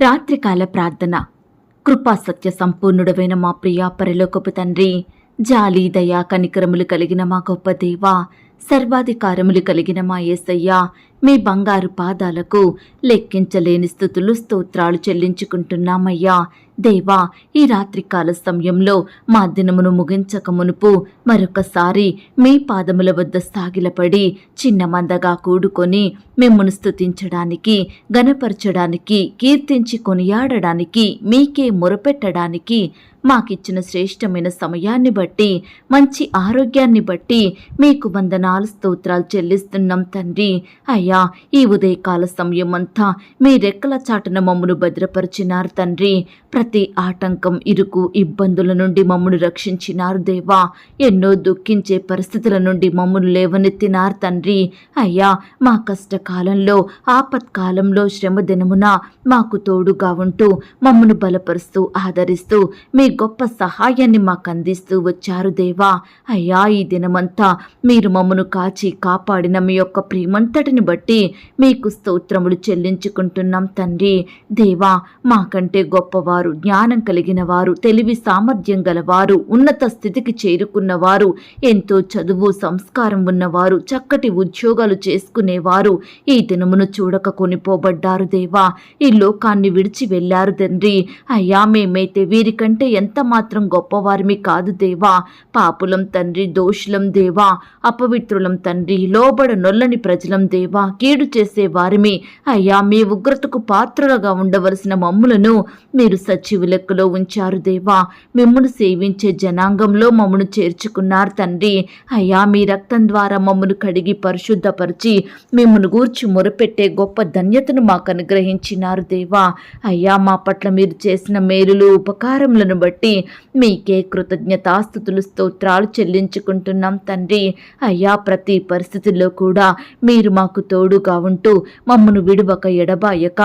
రాత్రికాల ప్రార్థన. కృపా సత్య సంపూర్ణుడవైన మా ప్రియా పరిలోకపు తండ్రి జాలి దయా కనికరములు కలిగిన మా గొప్ప దేవా సర్వాధికారములు కలిగిన మా ఏసయ్య మీ బంగారు పాదాలకు లెక్కించలేని స్థుతులు స్తోత్రాలు చెల్లించుకుంటున్నామయ్యా. దేవా ఈ రాత్రికాల సమయంలో మా దినమును ముగించక మునుపు మరొకసారి మీ పాదముల వద్ద సాగిలపడి చిన్న మందగా కూడుకొని మిమ్మను స్తుతించడానికి గనపరచడానికి కీర్తించి కొనియాడడానికి మీకే మొరపెట్టడానికి మాకిచ్చిన శ్రేష్టమైన సమయాన్ని బట్టి మంచి ఆరోగ్యాన్ని బట్టి మీకు వందనాలు స్తోత్రాలు చెల్లిస్తున్నాం తండ్రి. అయ్యా ఈ ఉదయకాల సమయం అంతా మీ రెక్కల చాటన మమ్మను భద్రపరిచినారు తండ్రి. ప్రతి ఆటంకం ఇరుకు ఇబ్బందుల నుండి మమ్మను రక్షించినారు దేవా. ఎన్నో దుఃఖించే పరిస్థితుల నుండి మమ్మను లేవనెత్తినారు తండ్రి. అయ్యా మా కష్టకాలంలో ఆపత్కాలంలో శ్రమ దినమున మాకు తోడుగా ఉంటూ మమ్మను బలపరుస్తూ ఆదరిస్తూ మీ గొప్ప సహాయాన్ని మాకు అందిస్తూ వచ్చారు దేవా. అయ్యా ఈ దినమంతా మీరు మమ్మను కాచి కాపాడిన మీ యొక్క ప్రేమంతటిని బట్టి మీకు స్తోత్రములు చెల్లించుకుంటున్నాం తండ్రి. దేవా మాకంటే గొప్పవారు జ్ఞానం కలిగిన వారు తెలివి సామర్థ్యం గలవారు ఉన్నత స్థితికి చేరుకున్నవారు ఎంతో చదువు సంస్కారం ఉన్నవారు చక్కటి ఉద్యోగాలు చేసుకునేవారు ఈ దినమును చూడక కొనిపోబడ్డారు దేవా. ఈ లోకాన్ని విడిచి వెళ్ళారు తండ్రి. అయ్యా మేమైతే వీరికంటే ఎంత మాత్రం గొప్పవారిమి కాదు దేవా. పాపులం తండ్రి దోషులం దేవా. అపవిత్రులం తండ్రి లోబడ నొల్లని ప్రజలం దేవా. కీడు చేసే వారిమి. అయ్యా మీ ఉగ్రతకు పాత్రలుగా ఉండవలసిన మమ్ములను మీరు సచివు లెక్కలో ఉంచారు దేవా. మిమ్మను సేవించే జనాంగంలో మమ్మను చేర్చుకున్నారు తండ్రి. అయ్యా మీ రక్తం ద్వారా మమ్మను కడిగి పరిశుద్ధపరిచి మిమ్మను గూర్చి మొరపెట్టే గొప్ప ధన్యతను మాకు అనుగ్రహించినారు దేవా. అయ్యా మా పట్ల మీరు చేసిన మేలులు ఉపకారములను బట్టి మీకే కృతజ్ఞతాస్థుతులు స్తోత్రాలు చెల్లించుకుంటున్నాం తండ్రి. అయ్యా ప్రతి పరిస్థితుల్లో కూడా మీరు మాకు తోడుగా ఉంటూ మమ్మను విడువక ఎడబాయక.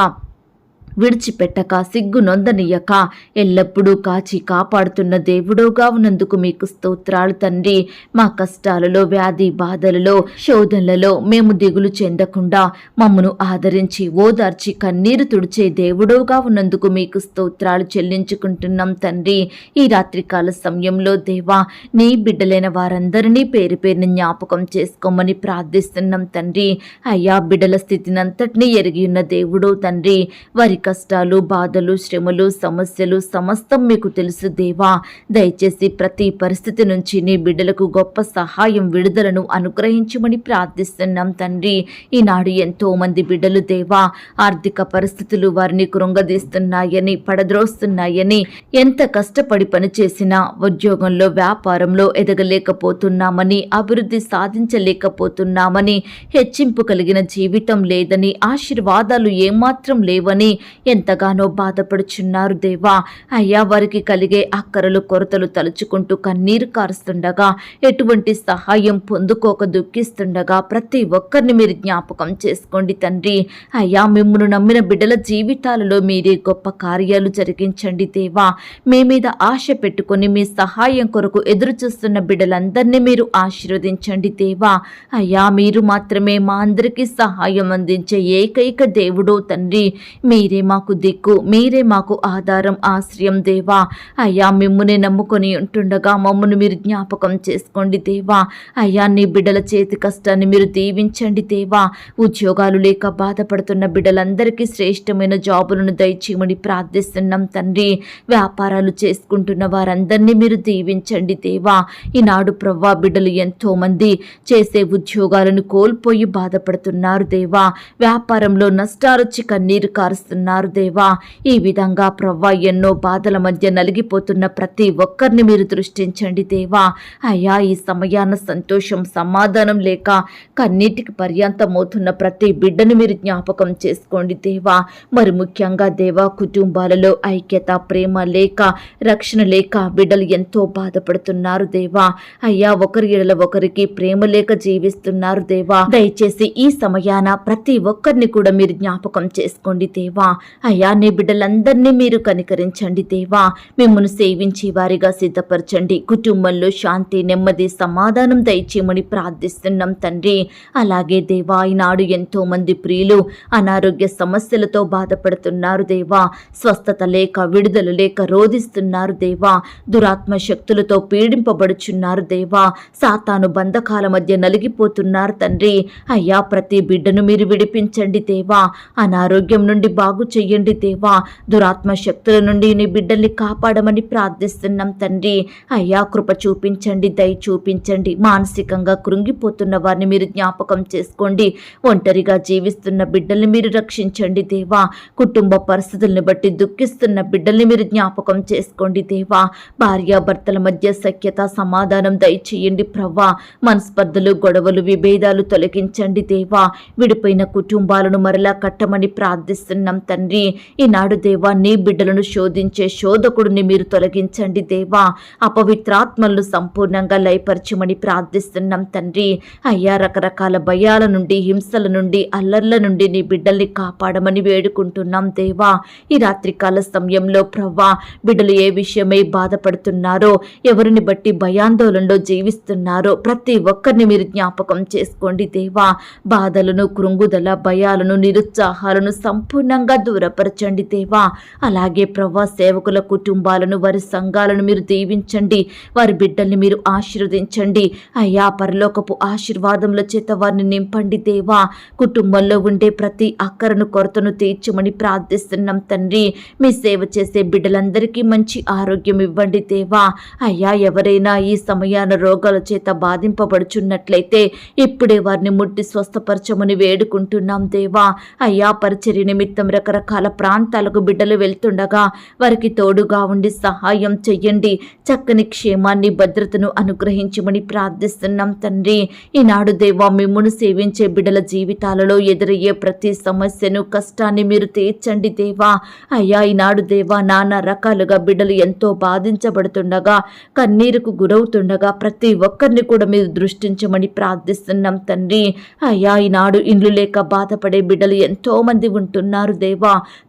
విడిచిపెట్టక సిగ్గు నొందనియక ఎల్లప్పుడూ కాచి కాపాడుతున్న దేవుడోగా ఉన్నందుకు మీకు స్తోత్రాలు తండ్రి. మా కష్టాలలో వ్యాధి బాధలలో శోధనలలో మేము దిగులు చెందకుండా మమ్మను ఆదరించి ఓదార్చి కన్నీరు తుడిచే దేవుడోగా ఉన్నందుకు మీకు స్తోత్రాలు చెల్లించుకుంటున్నాం తండ్రి. ఈ రాత్రికాల సమయంలో దేవా నీ బిడ్డలైన వారందరినీ పేరు పేరుని జ్ఞాపకం చేసుకోమని ప్రార్థిస్తున్నాం తండ్రి. అయ్యా బిడ్డల స్థితినంతటినీ ఎరిగి ఉన్న దేవుడో తండ్రి. వారి కష్టాలు బాధలు శ్రమలు సమస్యలు సమస్తం మీకు తెలుసు దేవా. దయచేసి ప్రతి పరిస్థితి నుంచి నీ బిడ్డలకు గొప్ప సహాయం విడుదలను అనుగ్రహించమని ప్రార్థిస్తున్నాం తండ్రి. ఈనాడు ఎంతో మంది బిడ్డలు దేవా ఆర్థిక పరిస్థితులు వారిని కృంగదీస్తున్నాయని పడద్రోస్తున్నాయని ఎంత కష్టపడి పనిచేసినా ఉద్యోగంలో వ్యాపారంలో ఎదగలేకపోతున్నామని అభివృద్ధి సాధించలేకపోతున్నామని హెచ్చింపు కలిగిన జీవితం లేదని ఆశీర్వాదాలు ఏమాత్రం లేవని ఎంతగానో బాధపడుచున్నారు దేవా. అయ్యా వారికి కలిగే అక్కరలు కొరతలు తలుచుకుంటూ కన్నీరు కారుస్తుండగా ఎటువంటి సహాయం పొందుకోక దుఃఖిస్తుండగా ప్రతి ఒక్కరిని మీరు జ్ఞాపకం చేసుకోండి తండ్రి. అయ్యా మిమ్మల్ని నమ్మిన బిడ్డల జీవితాలలో మీరే గొప్ప కార్యాలు జరిగించండి దేవా. మీ మీద ఆశ పెట్టుకొని మీ సహాయం కొరకు ఎదురు చూస్తున్న బిడ్డలందరినీ మీరు ఆశీర్వదించండి దేవా. అయ్యా మీరు మాత్రమే మా అందరికీ సహాయం అందించే ఏకైక దేవుడో తండ్రి. మీరే మాకు దిక్కు మీరే మాకు ఆధారం ఆశ్రయం దేవా. అయ్యా మిమ్మునే నమ్ముకొని ఉంటుండగా మమ్మను మీరు జ్ఞాపకం చేసుకోండి దేవా. అయ్యా నీ బిడ్డల చేతి కష్టాన్ని మీరు దీవించండి దేవా. ఉద్యోగాలు లేక బాధపడుతున్న బిడ్డలందరికీ శ్రేష్టమైన జాబులను దయచేయమని ప్రార్థిస్తున్నాం తండ్రి. వ్యాపారాలు చేసుకుంటున్న వారందరినీ మీరు దీవించండి దేవా. ఈనాడు ప్రవ్వా బిడ్డలు ఎంతో మంది చేసే ఉద్యోగాలను కోల్పోయి బాధపడుతున్నారు దేవా. వ్యాపారంలో నష్టాలొచ్చి కన్నీరు కారుస్తున్నారు దేవా. ఈ విధంగా ప్రవ్వా ఎన్నో బాధల మధ్య నలిగిపోతున్న ప్రతి ఒక్కరిని మీరు దృష్టించండి దేవా. అయ్యా ఈ సమయాన సంతోషం సమాధానం లేక కన్నీటికి పర్యాంతమవుతున్న ప్రతి బిడ్డను మీరు జ్ఞాపకం చేసుకోండి దేవా. మరి ముఖ్యంగా దేవా కుటుంబాలలో ఐక్యత ప్రేమ లేక రక్షణ లేక బిడ్డలు ఎంతో బాధపడుతున్నారు దేవా. అయ్యా ఒకరి ఎడల ఒకరికి ప్రేమ లేక జీవిస్తున్నారు దేవా. దయచేసి ఈ సమయాన ప్రతి ఒక్కరిని కూడా మీరు జ్ఞాపకం చేసుకోండి దేవా. అయ్యా నీ బిడ్డలందరినీ మీరు కనికరించండి దేవా. మిమ్మల్ని సేవించి వారిగా సిద్ధపరచండి. కుటుంబంలో శాంతి నెమ్మది సమాధానం దయచేయమని ప్రార్థిస్తున్నాం తండ్రి. అలాగే దేవా ఈనాడు ఎంతో మంది ప్రియులు అనారోగ్య సమస్యలతో బాధపడుతున్నారు దేవా. స్వస్థత లేక విడుదల లేక రోధిస్తున్నారు దేవా. దురాత్మ శక్తులతో పీడింపబడుచున్నారు దేవా. సాతాను బంధకాల మధ్య నలిగిపోతున్నారు తండ్రి. అయ్యా ప్రతి బిడ్డను మీరు విడిపించండి దేవా. అనారోగ్యం నుండి బాగు చెయ్యండి దేవా. దురాత్మ శక్తుల నుండి నీ బిడ్డల్ని కాపాడమని ప్రార్థిస్తున్నాం తండ్రి. అయ్యా కృప చూపించండి దయ చూపించండి. మానసికంగా కృంగిపోతున్న వారిని మీరు జ్ఞాపకం చేసుకోండి. ఒంటరిగా జీవిస్తున్న బిడ్డల్ని మీరు రక్షించండి దేవా. కుటుంబ పరిస్థితుల్ని బట్టి దుఃఖిస్తున్న బిడ్డల్ని మీరు జ్ఞాపకం చేసుకోండి దేవా. భార్యాభర్తల మధ్య సఖ్యత సమాధానం దయచేయండి ప్రవ్వా. మనస్పర్ధలు గొడవలు విభేదాలు తొలగించండి దేవా. విడిపోయిన కుటుంబాలను మరలా కట్టమని ప్రార్థిస్తున్నాం తండ్రి. తండ్రి. ఈనాడు దేవా నీ బిడ్డలను శోధించే శోధకుడిని మీరు తొలగించండి దేవా. అపవిత్రాత్మలను సంపూర్ణంగా లయపరచమని ప్రార్థిస్తున్నాం తండ్రి. అయ్యా రకరకాల భయాల నుండి హింసల నుండి అల్లర్ల నుండి నీ బిడ్డల్ని కాపాడమని వేడుకుంటున్నాం దేవా. ఈ రాత్రికాల సమయంలో ప్రవ్వా బిడ్డలు ఏ విషయమై బాధపడుతున్నారో ఎవరిని బట్టి భయాందోళనలో జీవిస్తున్నారో ప్రతి ఒక్కరిని మీరు జ్ఞాపకం చేసుకోండి దేవా. బాధలను కృంగుదల భయాలను నిరుత్సాహాలను సంపూర్ణంగా దూరపరచండి దేవా. అలాగే ప్రవ్వా సేవకుల కుటుంబాలను వారి సంఘాలను మీరు దీవించండి. వారి బిడ్డల్ని మీరు ఆశీర్వదించండి. అయ్యా పరలోకపు ఆశీర్వాదముల చేత వారిని నింపండి దేవా. కుటుంబంలో ఉండే ప్రతి అక్కరను కొరతను తీర్చమని ప్రార్థిస్తున్నాం తండ్రి. మీ సేవ చేసే బిడ్డలందరికీ మంచి ఆరోగ్యం ఇవ్వండి దేవా. అయ్యా ఎవరైనా ఈ సమయాన రోగాల చేత బాధింపబడుచున్నట్లయితే ఇప్పుడే వారిని ముట్టి స్వస్థపరచమని వేడుకుంటున్నాం దేవా. అయ్యా పరిచర్య నిమిత్తం రకరకాల ప్రాంతాలకు బిడ్డలు వెళ్తుండగా వారికి తోడుగా ఉండి సహాయం చెయ్యండి. చక్కని క్షేమాన్ని భద్రతను అనుగ్రహించమని ప్రార్థిస్తున్నాం తండ్రి. ఈనాడు దేవా మిమ్మును సేవించే బిడ్డల జీవితాలలో ఎదురయ్యే ప్రతి సమస్యను కష్టాన్ని మీరు తీర్చండి దేవా. అయ్యా ఈనాడు దేవా నానా రకాలుగా బిడ్డలు ఎంతో బాధించబడుతుండగా కన్నీరుకు గురవుతుండగా ప్రతి ఒక్కరిని కూడా మీరు దృష్టించమని ప్రార్థిస్తున్నాం తండ్రి. అయ్యా ఈనాడు ఇండ్లు లేక బాధపడే బిడ్డలు ఎంతో మంది ఉంటున్నారు దేవా.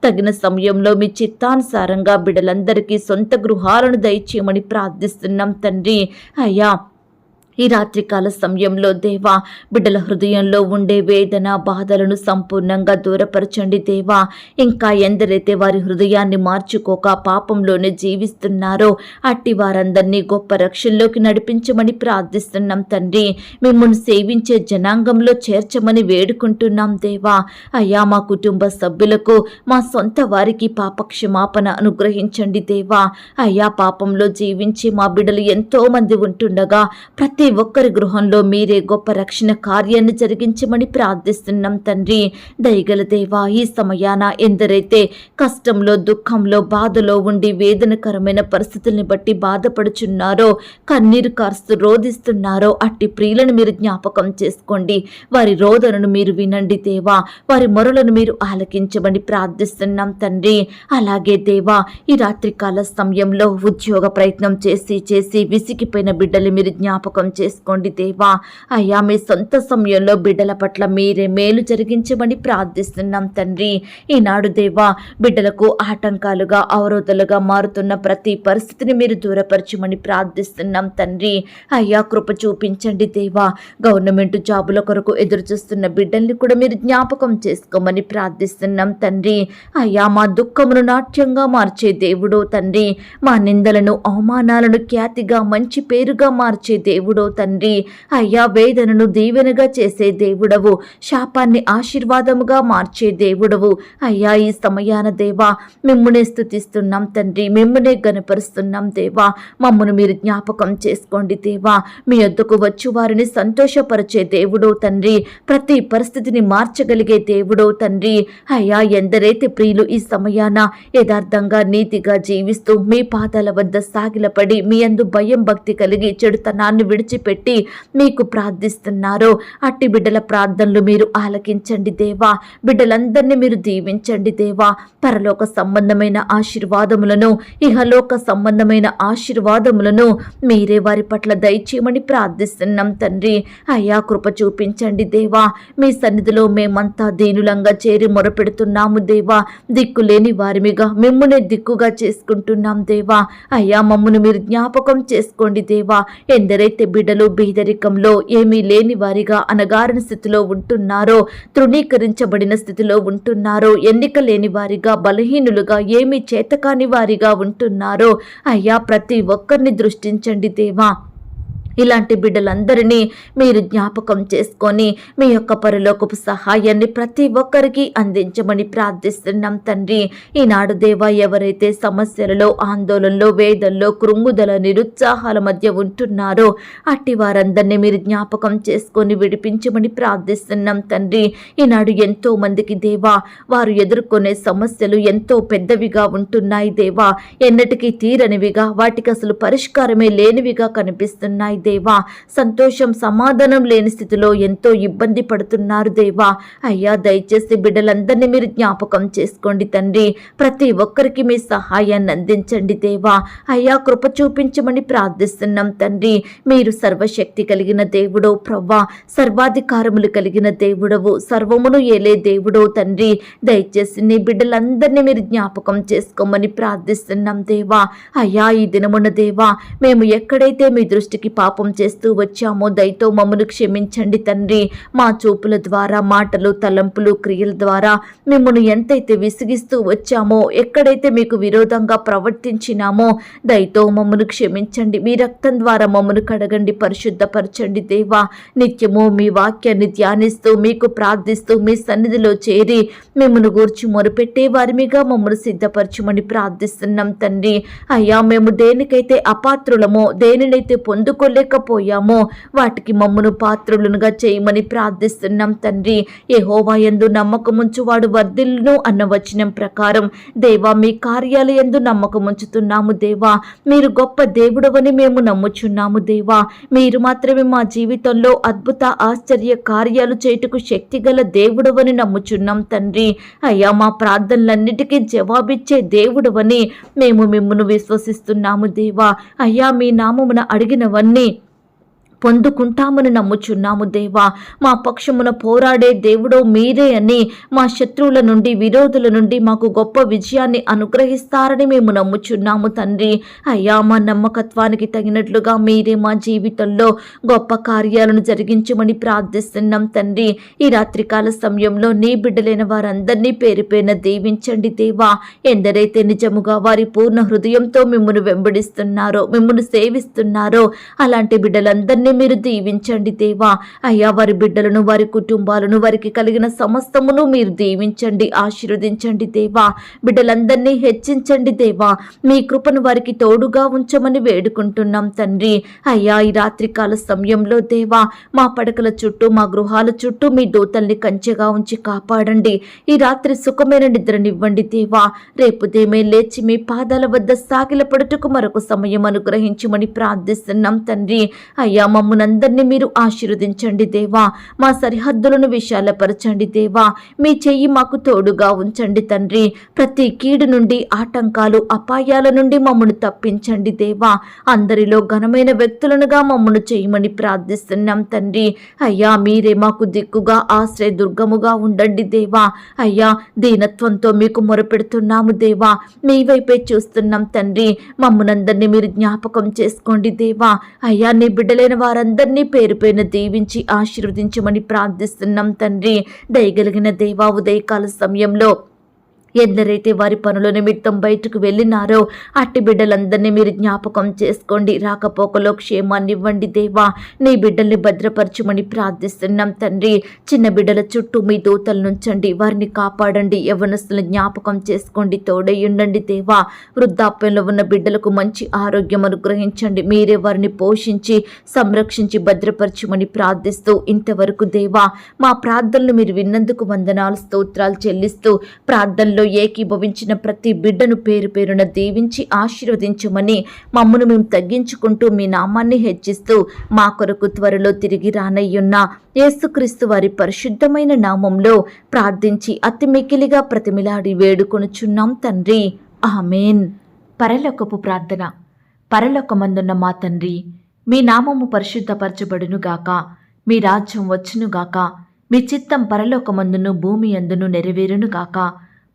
తగిన సమయంలో మీ చిత్తానుసారంగా బిడ్డలందరికీ సొంత గృహాలను దయచేయమని ప్రార్థిస్తున్నాం తండ్రి. అయ్యా ఈ రాత్రికాల సమయంలో దేవా బిడ్డల హృదయంలో ఉండే వేదన బాధలను సంపూర్ణంగా దూరపరచండి దేవా. ఇంకా ఎందరైతే వారి హృదయాన్ని మార్చుకోక పాపంలోనే జీవిస్తున్నారో అట్టి వారందరినీ గొప్ప రక్షణలోకి నడిపించమని ప్రార్థిస్తున్నాం తండ్రి. మిమ్మల్ని సేవించే జనాంగంలో చేర్చమని వేడుకుంటున్నాం దేవా. అయ్యా మా కుటుంబ సభ్యులకు మా సొంత వారికి పాపక్షమాపణ అనుగ్రహించండి దేవా. అయ్యా పాపంలో జీవించి మా బిడ్డలు ఎంతో మంది ఉంటుండగా ప్రతి ఒక్కరి గృహంలో మీరే గొప్ప రక్షణ కార్యాన్ని జరిగించమని ప్రార్థిస్తున్నాం తండ్రి. దయగల దేవా ఈ సమయాన ఎందరైతే కష్టంలో దుఃఖంలో బాధలో ఉండి వేదనకరమైన పరిస్థితుల్ని బట్టి బాధపడుచున్నారో కన్నీరు కారుస్తూ రోధిస్తున్నారో అట్టి ప్రియులను మీరు జ్ఞాపకం చేసుకోండి. వారి రోదనను మీరు వినండి దేవా వారి మొరలను మీరు ఆలకించమని ప్రార్థిస్తున్నాం తండ్రి. అలాగే దేవా ఈ రాత్రికాల సమయంలో ఉద్యోగ ప్రయత్నం చేసి చేసి విసిగిపోయిన బిడ్డలు మీరు జ్ఞాపకం చేసుకోండి దేవా. అయ్యా మీ సొంత సమయంలో బిడ్డల పట్ల మీరే మేలు జరిగించమని ప్రార్థిస్తున్నాం తండ్రి. ఈనాడు దేవా బిడ్డలకు ఆటంకాలుగా అవరోధాలుగా మారుతున్న ప్రతి పరిస్థితిని మీరు దూరపరచమని ప్రార్థిస్తున్నాం తండ్రి. అయ్యా కృప చూపించండి దేవా. గవర్నమెంట్ జాబుల కొరకు ఎదురు చూస్తున్న బిడ్డల్ని కూడా మీరు జ్ఞాపకం చేసుకోమని ప్రార్థిస్తున్నాం తండ్రి. అయ్యా మా దుఃఖమును నాట్యంగా మార్చే దేవుడు తండ్రి. మా నిందలను అవమానాలను ఖ్యాతిగా మంచి పేరుగా మార్చే దేవుడు తండ్రి. అయ్యా వేదనను దీవెనగా చేసే దేవుడవు. శాపాన్ని ఆశీర్వాదముగా మార్చే దేవుడవు. అయ్యా ఈ సమయాన దేవా మిమ్మునే స్థుతిస్తున్నాం తండ్రి. మిమ్మునే గనపరుస్తున్నాం దేవా. మమ్మను మీరు జ్ఞాపకం చేసుకోండి దేవా. మీ వద్దకు వచ్చు వారిని సంతోషపరిచే దేవుడో తండ్రి. ప్రతి పరిస్థితిని మార్చగలిగే దేవుడో తండ్రి. అయ్యా ఎందరైతే ప్రియులు ఈ సమయాన యథార్థంగా నీతిగా జీవిస్తూ మీ పాదాల వద్ద సాగిలపడి మీ అందు భయం భక్తి కలిగి చెడుతనాన్ని విడిచి విడిచిపెట్టి మీకు ప్రార్థిస్తున్నారో. అట్టి బిడ్డల ప్రార్థనలు మీరు ఆలకించండి దేవా. బిడ్డలందరినీ మీరు దీవించండి దేవా. పరలోక సంబంధమైన ఆశీర్వాదములను ఇహలోక సంబంధమైన ఆశీర్వాదములను మీరే వారి పట్ల దయచేయమని ప్రార్థిస్తున్నాం తండ్రి. అయ్యా కృప చూపించండి దేవా. మీ సన్నిధిలో మేమంతా దీనులంగా చేరి మొరపెడుతున్నాము దేవా. దిక్కులేని వారిమిగా మిమ్మునే దిక్కుగా చేసుకుంటున్నాం దేవా. అయ్యా మమ్మను మీరు జ్ఞాపకం చేసుకోండి దేవా. ఎందరైతే బిడ్డలు బీదరికంలో ఏమీ లేని వారిగా అనగారిన స్థితిలో ఉంటున్నారో తృణీకరించబడిన స్థితిలో ఉంటున్నారో ఎన్నిక లేని వారిగా బలహీనులుగా ఏమీ చేతకాని వారిగా ఉంటున్నారో అయ్యా ప్రతి ఒక్కరిని దృష్టించండి దేవా. ఇలాంటి బిడ్డలందరినీ మీరు జ్ఞాపకం చేసుకొని మీ యొక్క పరలోకపు సహాయాన్ని ప్రతి ఒక్కరికి అందించమని ప్రార్థిస్తున్నాం తండ్రి. ఈనాడు దేవా ఎవరైతే సమస్యలలో ఆందోళనలో వేదల్లో కృంగుదల నిరుత్సాహాల మధ్య ఉంటున్నారో అట్టి వారందరినీ మీరు జ్ఞాపకం చేసుకొని విడిపించమని ప్రార్థిస్తున్నాం తండ్రి. ఈనాడు ఎంతో మందికి దేవా వారు ఎదుర్కొనే సమస్యలు ఎంతో పెద్దవిగా ఉంటున్నాయి దేవా. ఎన్నటికీ తీరనివిగా వాటికి అసలు పరిష్కారమే లేనివిగా కనిపిస్తున్నాయి దేవా. సంతోషం సమాధానం లేని స్థితిలో ఎంతో ఇబ్బంది పడుతున్నారు దేవా. అయ్యా దయచేసి బిడ్డలందరినీ మీరు జ్ఞాపకం చేసుకోండి తండ్రి. ప్రతి ఒక్కరికి మీ సహాయాన్ని అందించండి దేవా. అయ్యా కృప చూపించమని ప్రార్థిస్తున్నాం తండ్రి. మీరు సర్వశక్తి కలిగిన దేవుడో ప్రవ్వా. సర్వాధికారములు కలిగిన దేవుడవు. సర్వమును ఏలే దేవుడో తండ్రి. దయచేసి నీ బిడ్డలందరినీ మీరు జ్ఞాపకం చేసుకోమని ప్రార్థిస్తున్నాం దేవా. అయ్యా ఈ దినమున దేవా మేము ఎక్కడైతే మీ దృష్టికి పాపం చేస్తూ వచ్చామో దయతో మమ్మను క్షమించండి తండ్రి. మా చూపుల ద్వారా మాటలు తలంపులు క్రియల ద్వారా మిమ్మల్ని ఎంతైతే విసిగిస్తూ వచ్చామో ఎక్కడైతే మీకు విరోధంగా ప్రవర్తించినామో దయతో మమ్మను క్షమించండి. మీ రక్తం ద్వారా మమ్మను కడగండి పరిశుద్ధపరచండి దేవా. నిత్యము మీ వాక్యాన్ని ధ్యానిస్తూ మీకు ప్రార్థిస్తూ మీ సన్నిధిలో చేరి మిమ్మల్ని గూర్చి మొరపెట్టే వారిమిగా మమ్మల్ని సిద్ధపరచమని ప్రార్థిస్తున్నాం తండ్రి. అయ్యా మేము దేనికైతే అపాత్రులమో దేనినైతే పొందుకోలే పొందుకోలేకపోయామో వాటికి మమ్మను పాత్రులనుగా చేయమని ప్రార్థిస్తున్నాం తండ్రి. యెహోవా యందు నమ్మకముంచువాడు వర్ధిల్లును అన్న వచనం ప్రకారం దేవా మీ కార్యాలయందు నమ్మకముంచుతున్నాము దేవా. మీరు గొప్ప దేవుడవని మేము నమ్ముచున్నాము దేవా. మీరు మాత్రమే మా జీవితంలో అద్భుత ఆశ్చర్య కార్యాలు చేయుటకు శక్తిగల దేవుడవని నమ్ముచున్నాం తండ్రి. అయ్యా మా ప్రార్థనలన్నిటికీ జవాబిచ్చే దేవుడవని మేము మిమ్మను విశ్వసిస్తున్నాము దేవా. అయ్యా మీ నామమున అడిగినవన్నీ పొందుకుంటామని నమ్ముచున్నాము దేవా. మా పక్షమున పోరాడే దేవుడో మీరే అని మా శత్రువుల నుండి విరోధుల నుండి మాకు గొప్ప విజయాన్ని అనుగ్రహిస్తారని మేము నమ్ముచున్నాము తండ్రి. అయ్యా మా నమ్మకత్వానికి తగినట్లుగా మీరే మా జీవితంలో గొప్ప కార్యాలను జరిగించమని ప్రార్థిస్తున్నాం తండ్రి. ఈ రాత్రికాల సమయంలో నీ బిడ్డలైన వారందరినీ పేరు పేరున దీవించండి దేవా. ఎందరైతే నిజముగా వారి పూర్ణ హృదయంతో మిమ్మల్ని వెంబడిస్తున్నారో మిమ్మల్ని సేవిస్తున్నారో అలాంటి బిడ్డలందరినీ మీరు దీవించండి దేవా. అయ్యా వారి బిడ్డలను వారి కుటుంబాలను వారికి కలిగిన సమస్తమును మీరు దీవించండి ఆశీర్వదించండి దేవా. బిడ్డలందరినీ హెచ్చించండి దేవా. మీ కృపను వారికి తోడుగా ఉంచమని వేడుకుంటున్నాం తండ్రి. అయ్యా ఈ రాత్రికాల సమయంలో దేవా మా పడకల చుట్టూ మా గృహాల చుట్టూ మీ దూతల్ని కంచెగా ఉంచి కాపాడండి. ఈ రాత్రి సుఖమైన నిద్రనివ్వండి దేవా. రేపు దేమే లేచి మీ పాదాల వద్ద సాగిలపడుటకు మరొక సమయం అనుగ్రహించమని ప్రార్థిస్తున్నాం తండ్రి. అయ్యా మమ్మనందరినీ మీరు ఆశీర్వదించండి దేవా. మా సరిహద్దులను విశాలపరచండి దేవా. మీ చెయ్యి మాకు తోడుగా ఉంచండి తండ్రి. ప్రతి కీడు నుండి ఆటంకాలు అపాయాల నుండి మమ్మను తప్పించండి దేవా. అందరిలో ఘనమైన వ్యక్తులనుగా మమ్మను చేయమని ప్రార్థిస్తున్నాం తండ్రి. అయ్యా మీరే మాకు దిక్కుగా ఆశ్రయ దుర్గముగా ఉండండి దేవా. అయ్యా దీనత్వంతో మీకు మొరపెడుతున్నాము దేవా. మీ వైపే చూస్తున్నాం తండ్రి. మమ్మనందరినీ మీరు జ్ఞాపకం చేసుకోండి దేవా. అయ్యా నీ బిడ్డలైన వారందరినీ పేరు పేరున దీవించి ఆశీర్వదించమని ప్రార్థిస్తున్నాం తండ్రి. దయగలిగిన దేవా ఉదయకాల సమయంలో ఎందరైతే వారి పనుల నిమిత్తం బయటకు వెళ్ళినారో అట్టి బిడ్డలందరినీ మీరు జ్ఞాపకం చేసుకోండి. రాకపోకలో క్షేమాన్ని ఇవ్వండి దేవా. నీ బిడ్డల్ని భద్రపరచమని ప్రార్థిస్తున్నాం తండ్రి. చిన్న బిడ్డల చుట్టూ మీ దూతలు నుంచండి వారిని కాపాడండి. యవనస్తులను జ్ఞాపకం చేసుకోండి. తోడై ఉండండి దేవా. వృద్ధాప్యంలో ఉన్న బిడ్డలకు మంచి ఆరోగ్యం అనుగ్రహించండి. మీరే వారిని పోషించి సంరక్షించి భద్రపరచమని ప్రార్థిస్తూ ఇంతవరకు దేవా మా ప్రార్థనలు మీరు విన్నందుకు వందనాలు స్తోత్రాలు చెల్లిస్తూ ప్రార్థనలు ప్రార్థనలో ఏకీభవించిన ప్రతి బిడ్డను పేరు పేరున దీవించి ఆశీర్వదించమని మమ్మను మేము తగ్గించుకుంటూ మీ నామాన్ని హెచ్చిస్తూ మా కొరకు త్వరలో తిరిగి రానయ్యున్న యేసుక్రీస్తు వారి పరిశుద్ధమైన నామంలో ప్రార్థించి అతి మికిలిగా ప్రతిమిలాడి వేడుకొనుచున్నాం తండ్రి. ఆమెన్. పరలోకపు ప్రార్థన. పరలోకమందున్న మా తండ్రి మీ నామము పరిశుద్ధపరచబడునుగాక మీ రాజ్యం వచ్చునుగాక మీ చిత్తం పరలోకమందును భూమి అందును నెరవేరునుగాక